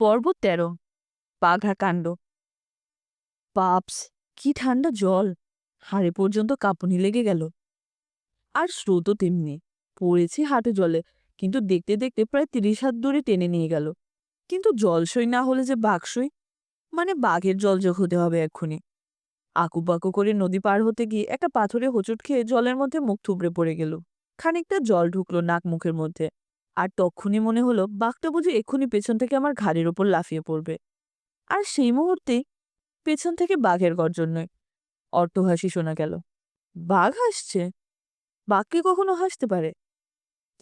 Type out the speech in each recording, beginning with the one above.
পর্ব তেরো। কাণ্ড। পাপস কি ঠান্ডা জল। হাড়ে পর্যন্ত কাঁপুনি লেগে গেল। আর স্রোতও তেমনি। পড়েছি হাটে জলে, কিন্তু দেখতে দেখতে প্রায় তিরিশ হাত দূরে টেনে নিয়ে গেল। কিন্তু জলসই না হলে যে বাঘসই? মানে বাঘের জলযোগ হতে হবে এক্ষুনি। আকুপাকু করে নদী পার হতে গিয়ে একটা পাথরে হোঁচট খেয়ে জলের মধ্যে মুখ থুবড়ে পড়ে গেল। খানিকটা জল ঢুকলো নাক মুখের মধ্যে। আর তক্ষুনি মনে হলো বাঘটা বুঝি এক্ষুনি পেছন থেকে আমার ঘাড়ের ওপর লাফিয়ে পড়বে। আর সেই মুহূর্তেই পেছন থেকে বাঘের গর্জন নয়। অট্টহাসি শোনা গেল। বাঘ হাসছে? বাঘ কি কখনো হাসতে পারে?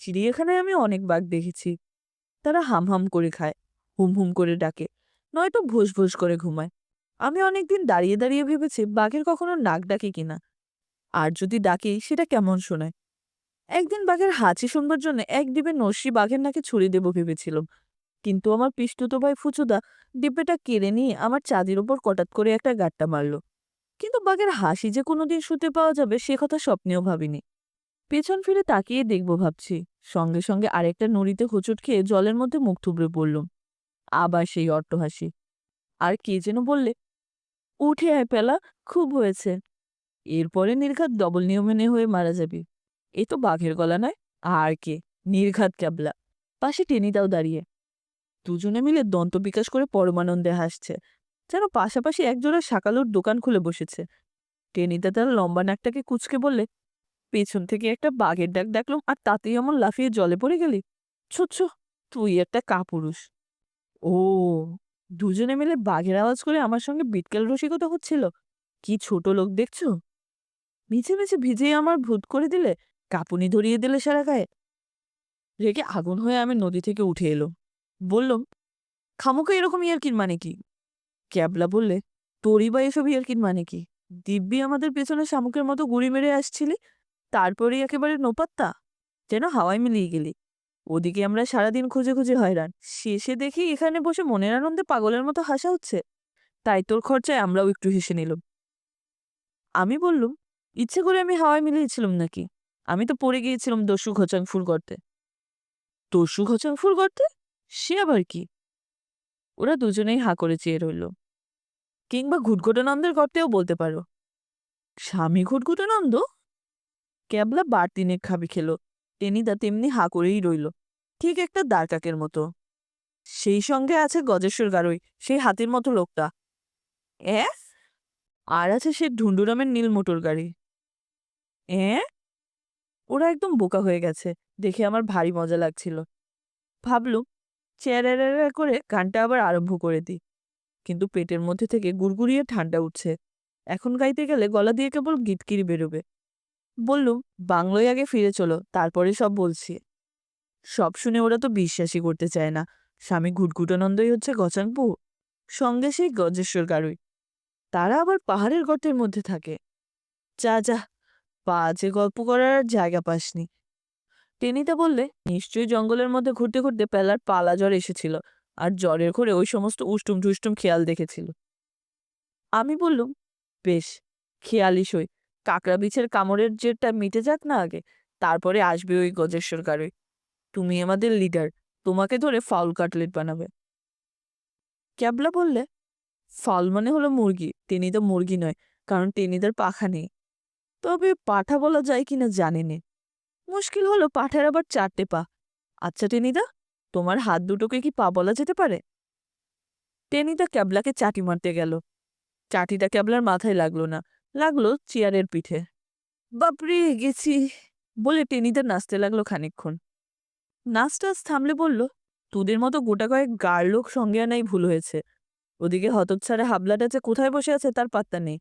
চিড়িয়াখানায় আমি অনেক বাঘ দেখেছি। তারা হাম হাম করে খায় হুম হুম করে ডাকে, নয়তো ভোস ভোস করে ঘুমায়। আমি অনেকদিন দাঁড়িয়ে দাঁড়িয়ে ভেবেছি বাঘের কখনো নাক ডাকে কিনা। আর যদি ডাকে, সেটা কেমন শোনায়? একদিন বাঘের হাঁচি শুনবার জন্য এক ডিবে নস্যি বাঘের নাকে ছুরি দেব ভেবেছিলাম কিন্তু আমার পিস্তুত ভাই ফুচুদা ডিব্বেটা কেড়ে নিয়ে আমার চাঁদির ওপর কটাত করে একটা গাট্টা মারল। কিন্তু বাঘের হাসি যে কোনোদিন শুতে পাওয়া যাবে সে কথা স্বপ্নেও ভাবিনি। পেছন ফিরে তাকিয়ে দেখব ভাবছি। সঙ্গে সঙ্গে আরেকটা নড়িতে হোঁচট খেয়ে জলের মধ্যে মুখ থুবড়ে পড়লুম। আবার সেই অট্টহাসি আর কে যেন বললে, উঠে আয় পেলা, খুব হয়েছে। এরপরে নির্ঘাত ডবল নিয়মেনে হয়ে মারা যাবি। এ তো বাঘের গলা নয়, আর কে? নির্ঘাত ক্যাবলা। পাশে টেনিটাও দাঁড়িয়ে। দুজনে মিলে দন্ত বিকাশ করে পরমানন্দে হাসছে। যেন পাশাপাশি একজোড়া শাকালুর দোকান খুলে বসেছে। টেনিদা তার লম্বা নাকটাকে কুচকে বললে, পেছন থেকে একটা বাঘের ডাক দেখলাম আর তাতেই আমার লাফিয়ে জলে পড়ে গেলি? ছোচ্ছ তুই একটা কাপুরুষ। ও, দুজনে মিলে বাঘের আওয়াজ করে আমার সঙ্গে বিটকেল রসিকতা হচ্ছিল। কি ছোট লোক দেখছ? মিছে মিছে ভিজে আমার ভূত করে দিলে কাঁপুনি ধরিয়ে দিলে সারা গায়ে। রেগে আগুন হয়ে আমি নদী থেকে উঠে এলো। বললাম খামুকে এরকম ইয়ার্কির মানে কি? ক্যাবলা বললে, তোরই বা এসব ইয়ার্কির মানে কি? দিব্যি আমাদের পেছনে শামুকের মতো গুড়ি মেরে আসছিলি, তারপরেই একেবারে নোপাত্তা, যেন হাওয়ায় মিলিয়ে গেলি। ওদিকে আমরা সারাদিন খুঁজে খুঁজে হয়রান, শেষে দেখি এখানে বসে মনের আনন্দে পাগলের মতো হাসা হচ্ছে। তাই তোর খরচায় আমরাও একটু হেসে নিলাম। আমি বললুম, ইচ্ছে করে আমি হাওয়ায় মিলিয়েছিলাম নাকি? আমি তো পড়ে গিয়েছিলাম দস্যু ঘচাং ফুল গর্তে। দস্যু ঘচাং ফুল করতে সে আবার কি? ওরা দুজনেই হা করে চেয়ে রইল। কিংবা ঘুটঘুটানন্দের গর্তেও বলতে পারো। স্বামী ঘুটঘুটানন্দ? ক্যাবলা বার তিনেক খাবি খেলো। টেনিদা তেমনি হা করেই রইল। ঠিক একটা দ্বারকাকের মতো। সেই সঙ্গে আছে গজেশ্বর গারই, সেই হাতির মতো লোকটা। এ আর আছে সে ঢুন্ডুরামের নীল মোটর গাড়ি। এ ওরা একদম বোকা হয়ে গেছে। দেখে আমার ভারী মজা লাগছিল। ভাবলুম চেয়ারেরা করে গানটা আবার আরম্ভ করে দিই। কিন্তু পেটের মধ্যে থেকে গুড়গুড়িয়ে ঠান্ডা উঠছে। এখন গাইতে গেলে গলা দিয়ে কেবল গিটকিরি বেরোবে। বললুম, বাংলোয় আগে ফিরে চলো, তারপরে সব বলছি। সব শুনে ওরা তো বিশ্বাসই করতে চায় না। স্বামী ঘুটঘুটানন্দই হচ্ছে গচাংপু সঙ্গে সেই গজেশ্বর গারুই। তারা আবার পাহাড়ের গর্তের মধ্যে থাকে। যা যা বাজে গল্প করার জায়গা পাসনি। টেনিতা বললে, নিশ্চয়ই জঙ্গলের মধ্যে ঘুরতে ঘুরতে পেলার পালা জ্বর এসেছিল, আর জ্বরের ঘরে ওই সমস্ত উষ্টুম টুষ্টুম খেয়াল দেখেছিল। আমি বললুম, বেশ খেয়ালি সই। কাকড়া বিছের কামড়ের জেরটা মিটে যাক না আগে, তারপরে আসবে ওই গজেশ্বর গারুই তুমি আমাদের লিডার, তোমাকে ধরে ফাউল কাটলেট বানাবে। ক্যাবলা বললে, ফাউল মানে হলো মুরগি টেনিদা মুরগি নয়, কারণ টেনিদার পাখা নেই। তবে পাঠা বলা যায় কিনা জানি নে। মুশকিল হলো পাঠার আবার চারটে পা। আচ্ছা টেনিদা, তোমার হাত দুটোকে কি পা বলা যেতে পারে? টেনিদা ক্যাবলাকে চাটি মারতে গেল। চাটিটা ক্যাবলার মাথায় লাগল না, লাগল চেয়ারের পিঠে। বাপরে, গেছি। বলে টেনিদা নাচতে লাগল খানিকক্ষণ। নাচ টাচ থামলে বলল, তোদের মতো গোটা কয়েক গার লোক সঙ্গে আনাই ভুল হয়েছে। ওদিকে হতচ্ছাড়া হাবলাটা যে কোথায় বসে আছে তার পাত্তা নেই।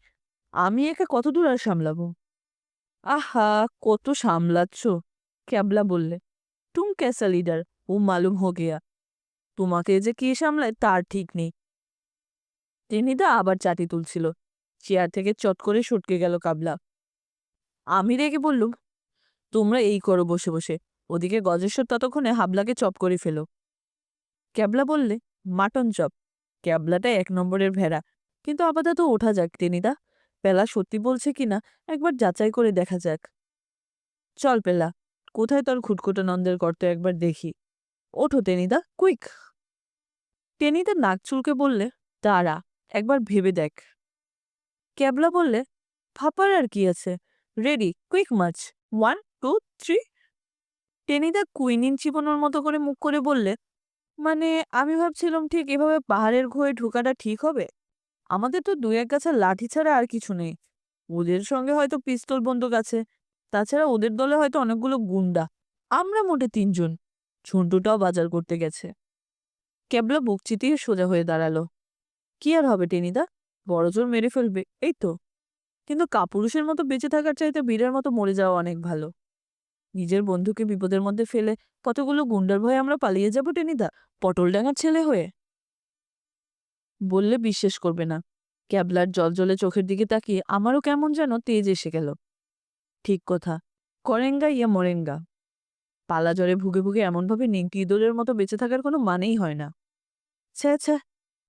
আমি একে কত দূর আর সামলাবো? আহা, কত সামলাচ্ছ। ক্যাবলা বললে, তুম ক্যাসা লিডার? ও মালুম হো গেয়া। তোমাকে যে কে সামলায় তার ঠিক নেই। টেনিদা আবার চাটি তুলছিল। চেয়ার থেকে চট করে সটকে গেল কাবলা আমি রেগে বললুম, তোমরা এই করো বসে বসে। ওদিকে গজেশ্বর ততক্ষণে হাবলাকে চপ করে ফেলো। ক্যাবলা বললে, মাটন চপ। ক্যাবলাটা এক নম্বরের ভেড়া। কিন্তু আপাতত ওঠা যাক টেনিদা পেলা সত্যি বলছে কিনা একবার যাচাই করে দেখা যাক। চল পেলা, কোথায় তোর খুটকুটানন্দের গর্ত একবার দেখি। ওঠো টেনিদা, কুইক। টেনিদা নাক চুলকে বললে তারা একবার ভেবে দেখ। ক্যাবলা বললে, ফাপার আর কি আছে? রেডি, কুইক মাছ। One, two, three. Tenida quinine চিবানোর মতো করে মুখ করে বললে মানে আমি ভাবছিলাম ঠিক এভাবে পাহাড়ের ঘোয়ে ঢোকাটা ঠিক হবে? আমাদের তো দু এক গাছের লাঠি ছাড়া আর কিছু নেই। ওদের সঙ্গে হয়তো পিস্তল বন্দুক আছে। তাছাড়া ওদের দলে হয়তো অনেকগুলো গুন্ডা। আমরা মোটে তিনজন। ঝন্টুটাও বাজার করতে গেছে। ক্যাবলা বুক সোজা হয়ে দাঁড়াল। কি আর হবে, টেনিদা? বড়জোর মেরে ফেলবে, এই তো। কিন্তু কাপুরুষের মতো বেঁচে থাকার চাইতে বীরের মতো মরে যাওয়া অনেক ভালো। নিজের বন্ধুকে বিপদের মধ্যে ফেলে কতগুলো গুন্ডার ভয়ে আমরা পালিয়ে যাব, টেনিদা? পটলডাঙ্গার ছেলে হয়ে। বললে বিশ্বাস করবে না। ক্যাবলার জলজলে চোখের দিকে তাকিয়ে আমারও কেমন যেন তেজ এসে গেল। ঠিক কথা, করেঙ্গা ইয়া মরেঙ্গা। পালা জ্বরে ভুগে ভুগে এমনভাবে নিংটি ইঁদুরের মতো বেঁচে থাকার কোনো মানেই হয় না। ছ্যা ছ্যা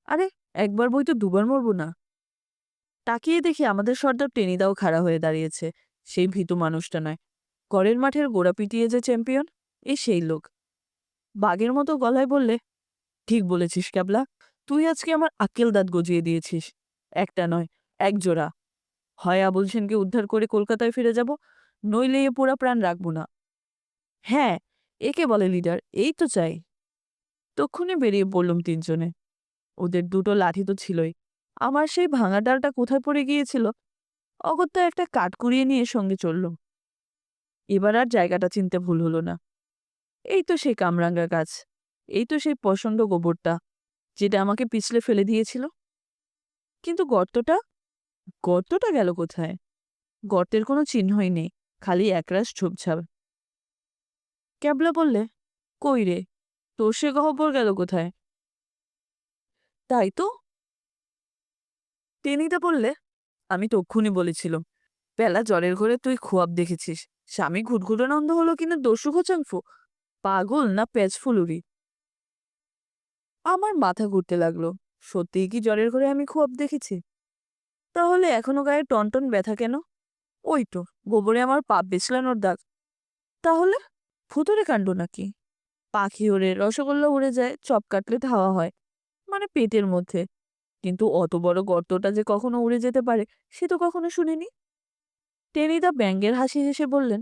আরে, একবার বই তো দুবার মরবো না। তাকিয়ে দেখি আমাদের সর্দার টেনিদাও খাড়া হয়ে দাঁড়িয়েছে। সেই ভীতু মানুষটা নয়। করের মাঠের গোড়া পিটিয়ে যে চ্যাম্পিয়ন এই সেই লোক। বাঘের মতো গলায় বললে, ঠিক বলেছিস ক্যাবলা। তুই আজকে আমার আকেল দাঁত গজিয়ে দিয়েছিস। একটা নয়, এক জোড়া। হয় আবুল সেনকে উদ্ধার করে কলকাতায় ফিরে যাব, নইলে এ পোড়া প্রাণ রাখব না। হ্যাঁ একে বলে লিডার, এই তো চাই। তক্ষুনি বেরিয়ে পড়লুম তিনজনে। ওদের দুটো লাঠি তো ছিলই। আমার সেই ভাঙা ডালটা কোথায় পড়ে গিয়েছিল, অগত্যা একটা কাঠ কুড়িয়ে নিয়ে সঙ্গে চললুম। এবার আর জায়গাটা চিনতে ভুল হলো না। এই তো সেই কামরাঙ্গা গাছ, এই তো সেই প্রচণ্ড গোবরটা। যেটা আমাকে পিছলে ফেলে দিয়েছিল। কিন্তু গর্তটা গর্তটা গেল কোথায়? গর্তের কোনো চিহ্নই নেই, খালি একরাশ ঝোপঝাপ ক্যাবলা বললে, কই রে, তোর সে গহ্বর গেল কোথায়? তাই তো? টেনিদা বললে, আমি তক্ষুনি বলেছিলাম বেলা জ্বরের ঘরে তুই খোয়াব দেখেছিস। স্বামী ঘুটঘুটানন্দ হলো কিনা দস্যু খোচাংফু পাগল না পেঁচ ফুলুরি? আমার মাথা ঘুরতে লাগল। সত্যিই কি জ্বরের ঘরে আমি খোয়াব দেখেছি? তাহলে এখনও গায়ে টনটন ব্যথা কেন? ওই তো, গোবরে আমার পাপ বেছলানোর দাগ। তাহলে ভুতুরে কাণ্ড নাকি? পাখি ওড়ে, রসগোল্লা উড়ে যায়, চপ কাটলে ধাওয়া হয় মানে পেটের মধ্যে। কিন্তু অত বড় গর্তটা যে কখনো উড়ে যেতে পারে, সে তো কখনো শুনিনি। টেনিদা ব্যাঙ্গের হাসি হেসে বললেন,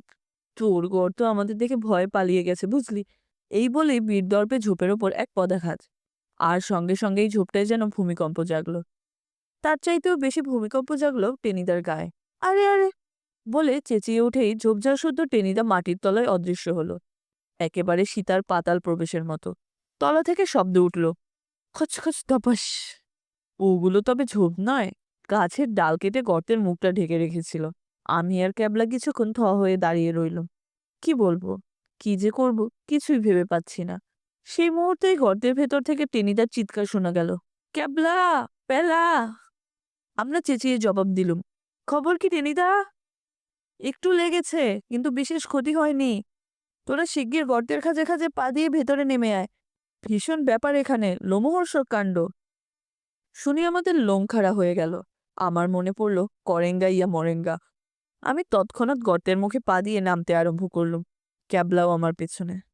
তোর গর্ত আমাদের দেখে ভয় পালিয়ে গেছে, বুঝলি? এই বলেই বীর দর্পে ঝোপের ওপর এক পদাঘাত। আর সঙ্গে সঙ্গেই ঝোপটায় যেন ভূমিকম্প জাগলো। তার চাইতেও বেশি ভূমিকম্প জাগলো টেনিদার গায়ে। আরে আরে! বলে চেঁচিয়ে উঠেই ঝোপঝাড় শুদ্ধ টেনিদা মাটির তলায় অদৃশ্য হলো। একেবারে সীতার পাতাল প্রবেশের মতো। তলা থেকে শব্দ উঠল খচখচ ধপাস। ওগুলো তবে ঝোপ নয়, গাছের ডাল কেটে গর্তের মুখটা ঢেকে রেখেছিল। আমি আর ক্যাবলা কিছুক্ষণ থ হয়ে দাঁড়িয়ে রইলুম। কি বলব? কি যে করব? কিছুই ভেবে পাচ্ছি না। সেই মুহূর্তেই গর্তের ভেতর থেকে টেনিদার চিৎকার শোনা গেল। ক্যাবলা, পেলা! আমরা চেঁচিয়ে জবাব দিলুম, খবর কি টেনিদা? একটু লেগেছে, কিন্তু বিশেষ ক্ষতি হয়নি। তোরা শিগগির গর্তের খাজে খাজে পা দিয়ে ভেতরে নেমে আয়। ভীষণ ব্যাপার এখানে, লোমহর্ষক কাণ্ড। শুনি আমাদের লোম খাড়া হয়ে গেল। আমার মনে পড়ল, করেঙ্গা ইয়া মরেঙ্গা। আমি তৎক্ষণাৎ গর্তের মুখে পা দিয়ে নামতে আরম্ভ করলুম, ক্যাবলাও আমার পেছনে।